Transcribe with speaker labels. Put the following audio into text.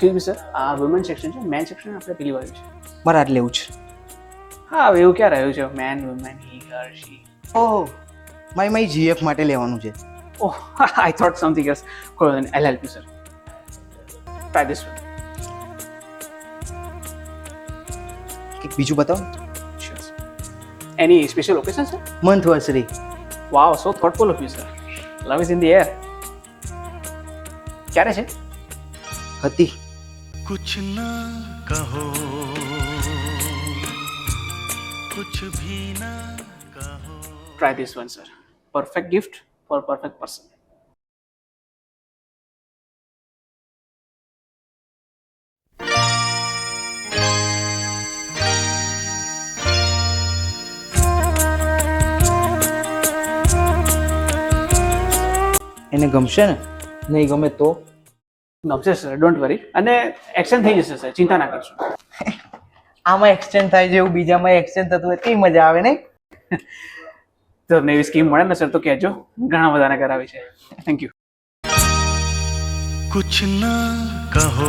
Speaker 1: Excuse me sir આ woman section છે. Main section આપણે પેલી બાજુ છે.
Speaker 2: મારે આજ લેવું છે.
Speaker 1: હા હવે એવું ક્યાં રહ્યું છે? Man woman he her she
Speaker 2: ઓહ મારી મારી જીએફ માટે લેવાનું છે.
Speaker 1: Oh I thought something else કોઈ વાંધો I help you sir try this one
Speaker 2: કંઈક બીજું બતાવો.
Speaker 1: Any special occasion
Speaker 2: sir monthversary
Speaker 1: wow so thoughtful of you sir love is in the air ક્યારે છે?
Speaker 2: હતી.
Speaker 3: कुछ ना कहो कुछ भी ना कहो
Speaker 1: try this one sir perfect gift for perfect person
Speaker 2: એને ગમશે ને નહીં ગમે તો
Speaker 1: નમસ્તે સર ડોન્ટ વરી અને એક્સચેન્જ થઈ જશે સર ચિંતા ના કરશો.
Speaker 2: આમાં એક્સચેન્જ થાય જેવું બીજામાં એક્સચેન્જ થતું હોય કઈ મજા આવે ને
Speaker 1: તમને એવી સ્કીમ મળે ને સર તો કહેજો. ઘણા બધાને કરાવી છે. થેન્ક યુ
Speaker 3: કુછ ના કહો